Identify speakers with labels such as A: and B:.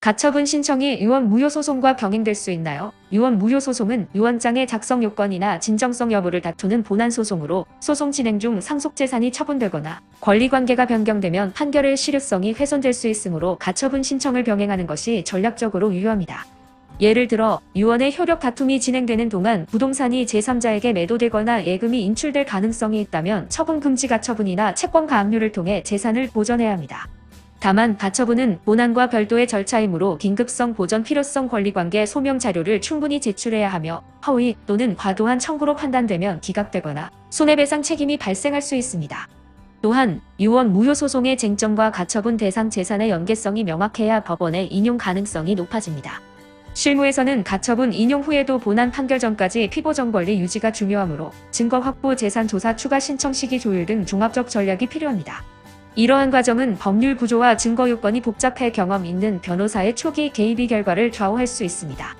A: 가처분 신청이 유언 무효 소송과 병행될 수 있나요? 유언 무효 소송은 유언장의 작성 요건이나 진정성 여부를 다투는 본안 소송으로 소송 진행 중 상속 재산이 처분되거나 권리 관계가 변경되면 판결의 실효성이 훼손될 수 있으므로 가처분 신청을 병행하는 것이 전략적으로 유효합니다. 예를 들어 유언의 효력 다툼이 진행되는 동안 부동산이 제3자에게 매도되거나 예금이 인출될 가능성이 있다면 처분 금지 가처분이나 채권 가압류를 통해 재산을 보전해야 합니다. 다만 가처분은 본안과 별도의 절차이므로 긴급성 보전 필요성 권리관계 소명 자료를 충분히 제출해야 하며 허위 또는 과도한 청구로 판단되면 기각되거나 손해배상 책임이 발생할 수 있습니다. 또한 유언 무효 소송의 쟁점과 가처분 대상 재산의 연계성이 명확해야 법원의 인용 가능성이 높아집니다. 실무에서는 가처분 인용 후에도 본안 판결 전까지 피보정 권리 유지가 중요하므로 증거 확보, 재산 조사 추가 신청 시기 조율 등 종합적 전략이 필요합니다. 이러한 과정은 법률 구조와 증거 요건이 복잡해 경험 있는 변호사의 초기 개입이 결과를 좌우할 수 있습니다.